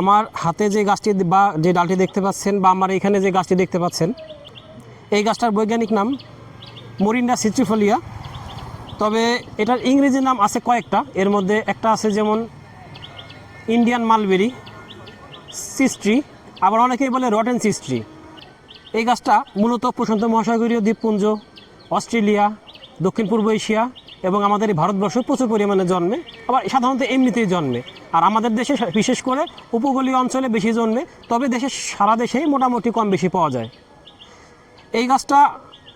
আমার হাতে যে গাছটি বা যে ডালটি দেখতে পাচ্ছেন বা আমার এখানে যে গাছটি দেখতে পাচ্ছেন, এই গাছটার বৈজ্ঞানিক নাম মরিন্ডা সিট্রিফোলিয়া। তবে এটার ইংরেজি নাম আছে কয়েকটা, এর মধ্যে একটা আছে যেমন ইন্ডিয়ান মালবেরি সিস্ট্রি, আবার অনেকেই বলে রটেন সিস্ট্রি। এই গাছটা মূলত প্রশান্ত মহাসাগরীয় দ্বীপপুঞ্জ, অস্ট্রেলিয়া, দক্ষিণ পূর্ব এশিয়া এবং আমাদের এই ভারতবর্ষ প্রচুর পরিমাণে জন্মে, আবার সাধারণত এমনিতেই জন্মে। আর আমাদের দেশে বিশেষ করে উপকূলীয় অঞ্চলে বেশি জন্মে, তবে দেশের সারা দেশেই মোটামুটি কম বেশি পাওয়া যায়। এই গাছটা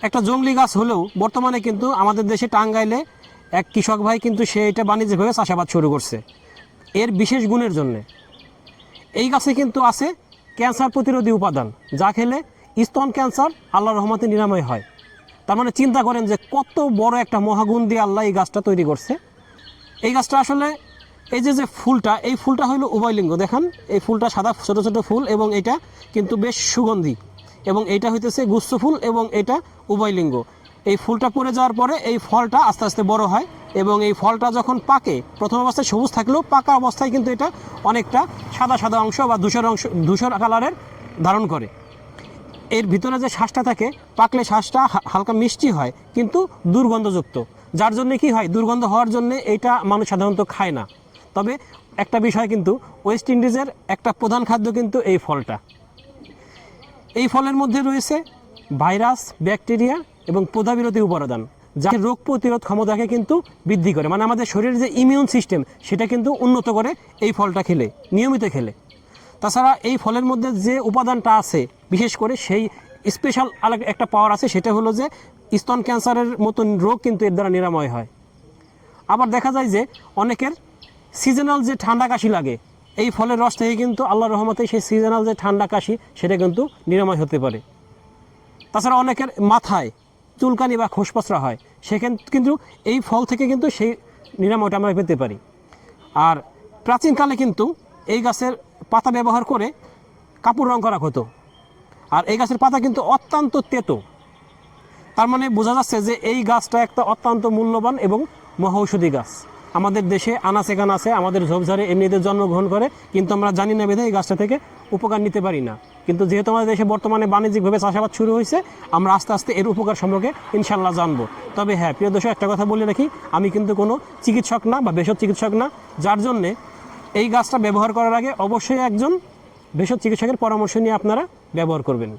একটা জঙ্গলি গাছ হলেও বর্তমানে কিন্তু আমাদের দেশে টাঙ্গাইলে এক কৃষক ভাই কিন্তু সে এটা বাণিজ্যিকভাবে চাষাবাদ শুরু করছে, এর বিশেষ গুণের জন্যে। এই গাছে কিন্তু আছে ক্যান্সার প্রতিরোধী উপাদান, যা খেলে স্তন ক্যান্সার আল্লাহ রহমতে নিরাময় হয়। তার মানে চিন্তা করেন যে কত বড় একটা মহাগুণ দিয়ে আল্লাহ এই গাছটা তৈরি করছে। এই গাছটা আসলে এই যে যে ফুলটা, এই ফুলটা হলো উভয়লিঙ্গ। দেখেন, এই ফুলটা সাদা, ছোট ছোট ফুল এবং এটা কিন্তু বেশ সুগন্ধি। এবং এটা হইতেছে গুচ্ছ ফুল এবং এটা উভয়লিঙ্গ। এই ফুলটা পড়ে যাওয়ার পরে এই ফলটা আস্তে আস্তে বড় হয় এবং এই ফলটা যখন পাকে, প্রথম অবস্থায় সবুজ থাকলেও পাকা অবস্থায় কিন্তু এটা অনেকটা সাদা সাদা অংশ বা ধূসর অংশ, ধূসর কালারের ধারণ করে। এর ভিতরে যে শ্বাসটা থাকে, পাকলে শ্বাসটা হালকা মিষ্টি হয়, কিন্তু দুর্গন্ধযুক্ত। যার জন্য কি হয়? দুর্গন্ধ হওয়ার জন্য এটা মানুষ সাধারণত খায় না। তবে একটা বিষয় কিন্তু ওয়েস্ট ইন্ডিজের একটা প্রধান খাদ্য কিন্তু এই ফলটা। এই ফলের মধ্যে রয়েছে ভাইরাস, ব্যাকটেরিয়া এবং প্রদাবিরোধী উপাদান, যা রোগ প্রতিরোধ ক্ষমতাকে কিন্তু বৃদ্ধি করে। মানে আমাদের শরীরের যে ইমিউন সিস্টেম সেটা কিন্তু উন্নত করে এই ফলটা খেলে, নিয়মিত খেলে। তাছাড়া এই ফলের মধ্যে যে উপাদানটা আছে বিশেষ করে সেই স্পেশাল আলাদা একটা পাওয়ার আছে, সেটা হলো যে স্তন ক্যান্সারের মতন রোগ কিন্তু এর দ্বারা নিরাময় হয়। আবার দেখা যায় যে অনেকের সিজনাল যে ঠান্ডা কাশি লাগে, এই ফলের রস থেকে কিন্তু আল্লাহ রহমতে সেই সিজনাল যে ঠান্ডা কাশি, সেটা কিন্তু নিরাময় হতে পারে। তাছাড়া অনেকের মাথায় চুলকানি বা খোসপচরা হয়, সেখান কিন্তু এই ফল থেকে কিন্তু সেই নিরাময়টা আমরা পেতে পারি। আর প্রাচীনকালে কিন্তু এই গাছের পাতা ব্যবহার করে কাপড় রং করা হতো। আর এই গাছের পাতা কিন্তু অত্যন্ত তেতো। তার মানে বোঝা যাচ্ছে যে এই গাছটা একটা অত্যন্ত মূল্যবান এবং মহৌষধি গাছ। আমাদের দেশে আনাচে আছে আমাদের ঝোপঝাড়ে এমনিতে জন্মগ্রহণ করে, কিন্তু আমরা জানি না বেঁধে এই গাছটা থেকে উপকার নিতে পারি না। কিন্তু যেহেতু আমাদের দেশে বর্তমানে বাণিজ্যিকভাবে চাষাবাদ শুরু হয়েছে, আমরা আস্তে আস্তে এর উপকার সম্পর্কে ইনশাল্লাহ জানব। তবে হ্যাঁ প্রিয় দর্শক, একটা কথা বলে রাখি, আমি কিন্তু কোনো চিকিৎসক না বা ভেষজ চিকিৎসক না, যার জন্যে এই গাছটা ব্যবহার করার আগে অবশ্যই একজন ভেষজ চিকিৎসকের পরামর্শ নিয়ে আপনারা ব্যবহার করবেন।